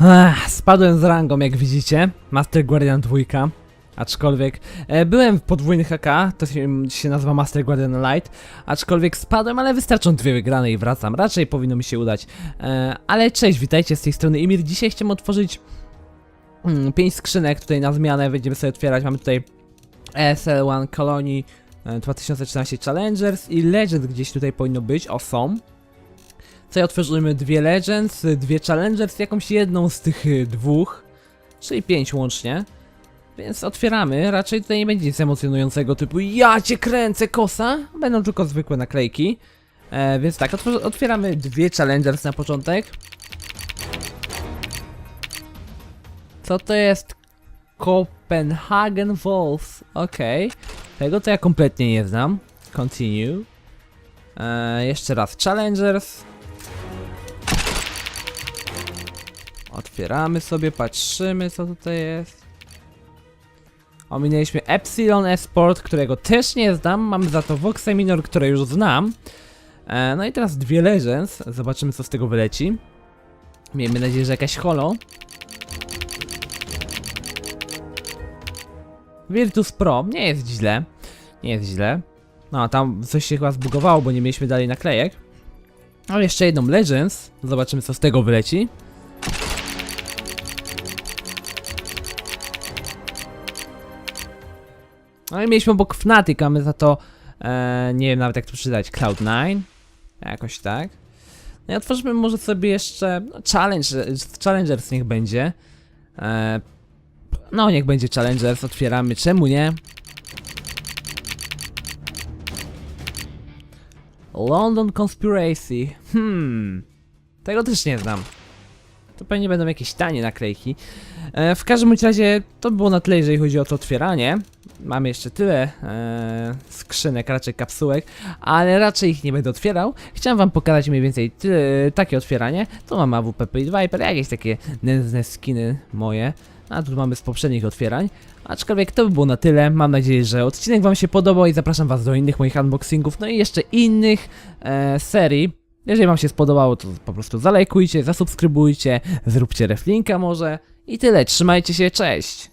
Ech, spadłem z rangą, jak widzicie. Master Guardian 2. Aczkolwiek e, byłem w podwójnych AK, to się, się nazywa Master Guardian Light. Aczkolwiek spadłem, ale wystarczą dwie wygrane i wracam. Raczej powinno mi się udać. E, ale cześć, witajcie z tej strony Imir. Dzisiaj chciałem otworzyć mm, pięć skrzynek tutaj na zmianę. Będziemy sobie otwierać. Mamy tutaj ESL1 Colony e, 2014 Challengers i Legend gdzieś tutaj powinno być. O, są. Tutaj otworzymy dwie Legends, dwie Challengers, jakąś jedną z tych y, dwóch, czyli pięć łącznie. Więc otwieramy, raczej tutaj nie będzie nic emocjonującego typu ja cię kręcę kosa, będą tylko zwykłe naklejki. E, więc tak, otwieramy dwie Challengers na początek. Co to jest? Copenhagen Wolves, okej. Tego to ja kompletnie nie znam. Continue. E, jeszcze raz Challengers. Otwieramy sobie, patrzymy co tutaj jest. Ominęliśmy Epsilon Esport, którego też nie znam. Mamy za to Voxy Minor, które już znam. E, no i teraz dwie Legends. Zobaczymy co z tego wyleci. Miejmy nadzieję, że jakaś holo. Virtus Pro, nie jest źle. Nie jest źle. No, tam coś się chyba zbugowało, bo nie mieliśmy dalej naklejek. Ale jeszcze jedną Legends. Zobaczymy co z tego wyleci. No i mieliśmy obok Fnatic, a my za to e, nie wiem nawet jak to przeczytać, Cloud9, jakoś tak. No i otworzymy może sobie jeszcze no, challenge, Challengers niech będzie. E, no niech będzie Challengers, otwieramy, czemu nie? London Conspiracy, hmm, tego też nie znam. To pewnie będą jakieś tanie naklejki. E, w każdym razie to było na tyle, jeżeli chodzi o to otwieranie. Mamy jeszcze tyle e, skrzynek, raczej kapsułek, ale raczej ich nie będę otwierał. Chciałem wam pokazać mniej więcej tyle, takie otwieranie. Tu mamy AWP Pit Viper, jakieś takie nędzne skiny moje. A tu mamy z poprzednich otwierań. Aczkolwiek to by było na tyle. Mam nadzieję, że odcinek wam się podobał i zapraszam was do innych moich unboxingów, no i jeszcze innych e, serii. Jeżeli wam się spodobało, to po prostu zalajkujcie, zasubskrybujcie, zróbcie reflinka może. I tyle, trzymajcie się, cześć!